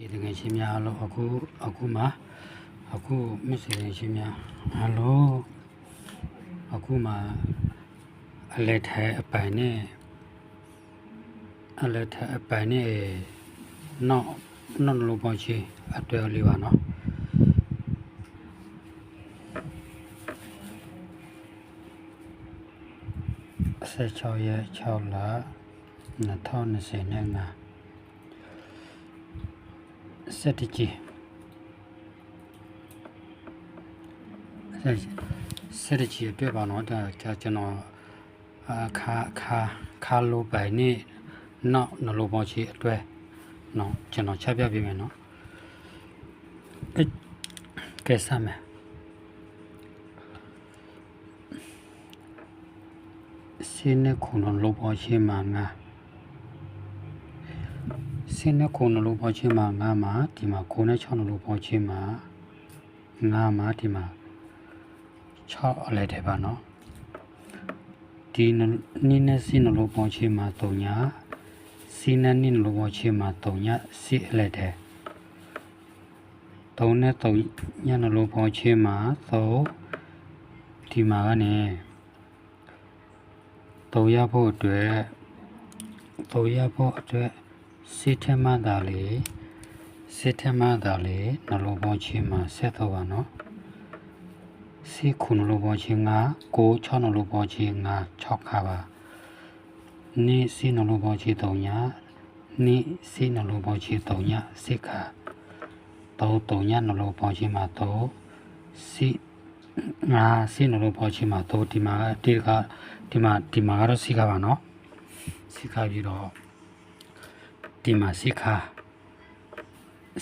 ဒီတကယ်ချင်းများလို့အခုအခုမှအခုမစ်စရင်ချင်းများဟယ်လိုအခုမှအလက်ထဲအပိုင်နဲ့အလက်ထဲအပိုင်နဲ့နောက်နောက်လိုပေါ့ချီအတွဲလေးပါနော်ဆက်ချောရဲ့6လ2025 strategy strategy တွေ့ပါတော့ဒါကျွန်တော်အခါအခါခါလိုပိုင်နေနောက်နလိုပေါ်ချီအတွက်နော်ကျွန်တော်ချက်ပြပြမယ်နော်အဲကဲစမ်းမယ် sine kuno lobo shi manga 10နဲ့9နှလုံးပေါင်းခြင်းမှာ9မှာဒီမှာ9နဲ့6နှလုံးပေါင်းခြင်းမှာ9မှာဒီမှာ6အလဲတယ်ပါနော်ဒီနင်းနဲ့10နှလုံးပေါင်းခြင်းမှာ3ညာစီနနင်းနှလုံးပေါင်းခြင်းမှာ3ညာ10အလဲတယ်3နဲ့3ညနှလုံးပေါင်းခြင်းမှာ3ဒီမှာကနေ3ရဖို့အတွက်3ရဖို့အတွက် စိတ်ထမသာလေစိတ်ထမသာလေနှလုံးပေါင်းချင်းမှာဆက်တော့ပါနော်စိတ်ခုနှလုံးပေါင်းချင်းက9 6နှလုံးပေါင်းချင်းက6ခါပါနိစိနှလုံးပေါင်းချင်း3ညနိစိနှလုံးပေါင်းချင်း3ညစိတ်ခါ3 3ညနှလုံးပေါင်းချင်းမှာ3စိငါစိနှလုံးပေါင်းချင်းမှာ3ဒီမှာဒီကဒီမှာဒီမှာကတော့စိခါပါနော်စိခါပြီးတော့ ဒီမှာစီခါ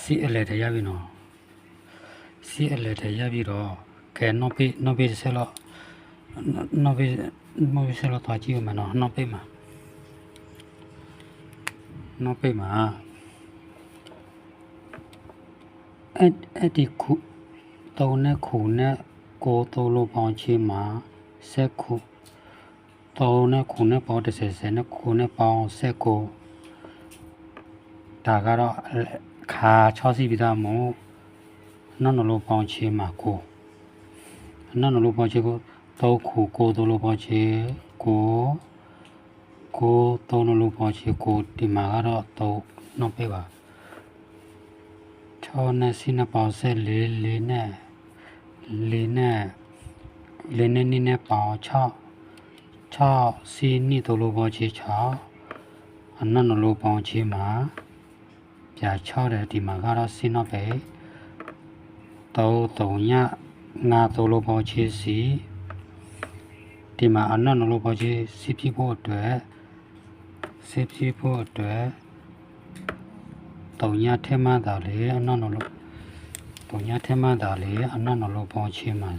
စီအလဲတရပြီနော်စီအလဲတရပြီတော့ကဲနော်ပိနော်ပိဆဲလို့နော်ပိနော်ပိဆဲလို့သွားကြည့်ဦးမယ်နော်နော်ပိမှာနော်ပိမှာအဲ့အဲ့ဒီခုတုံးနဲ့ခုနဲ့ကိုတိုးလို့ပေါင်းချင်းမှာဆက်ခုတုံးနဲ့ခုနဲ့ပေါင်း30ဆယ်နဲ့ခုနဲ့ပေါင်းဆက်ကို ဒါကတော့ခါ6စီပြီးသားမို့နောက်နှလုံးပေါင်းချေမှာကိုနောက်နှလုံးပေါင်းချေကို3ခုကို3လုံးပေါင်းချေကိုကို3နှလုံးပေါင်းချေကိုဒီမှာကတော့3နောက်ပေးပါ6နဲ့စီနဲ့ပေါင်းဆက်4 4နဲ့4နဲ့4နဲ့2နဲ့ပေါင်း6 6စီနိ3လုံးပေါင်းချေ6အနက်နှလုံးပေါင်းချေမှာ ပြာချောတယ်ဒီမှာကတော့စင်းတော့ပဲတောတုံညငါတိုလိုပေါ်ချေစီဒီမှာအနက်နလိုပေါ်ချေစီပြဖို့အတွက်စီပြဖို့အတွက်တုံညထဲမှသာလေအနက်နလိုတုံညထဲမှသာလေအနက်နလိုပေါ်ချေမှာ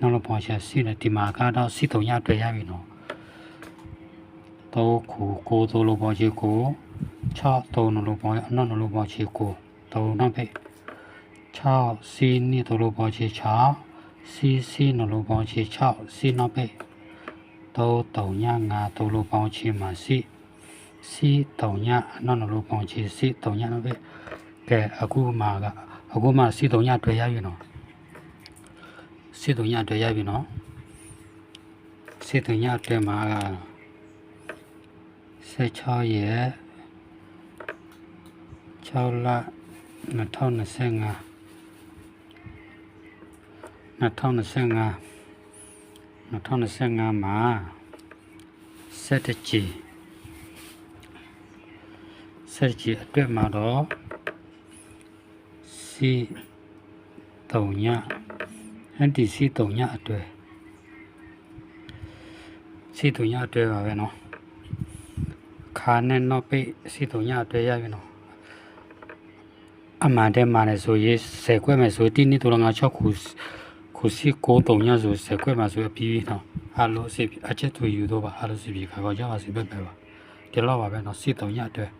နော်လိုပေါ်ချေစီတယ်ဒီမှာကတော့စီတုံညတွေ့ရပြီနော်တော့ခုကိုတိုလိုပေါ်ချေကို 6သုံးနှလုံးပေါင်းအနောက်နှလုံးပေါင်းချေကိုသုံးနောက်ပဲ6စီနှစ်နှလုံးပေါင်းချေ6စီစီနှလုံးပေါင်းချေ6စီနောက်ပဲ3တုံည5နှလုံးပေါင်းချေမှာစီစီတုံညအနောက်နှလုံးပေါင်းချေစီတုံညနောက်ပဲကဲအခုမှကအခုမှစီတုံညတွေ့ရပြီနော်စီတုံညတွေ့ရပြီနော်စီတုံညတွေ့မှာက16ရဲ့ 6လ2025 2025 2025မှာစက်တကြီးစက်ကြီးအတွက်မှာတော့စီတုံညအန်တီစီတုံညအတွက်စီတုံညအတွက်ပါပဲเนาะခါနဲ့တော့ပိတ်စီတုံညအတွက်ရပြီเนาะ အမှန်တည်းမှလည်းဆိုရေးဆယ်ခွဲမယ်ဆိုတိနိတော်ငါ6ခုခုစီကိုတုံညဆိုဆယ်ခွဲမှာဆိုအပြီးနော်အားလုံးအစ်အချက်သူယူတော့ပါအားလုံးစီပြီးခါကောကြပါစီပဲပဲပါဒီလောက်ပါပဲနော်စီတုံညအတွက်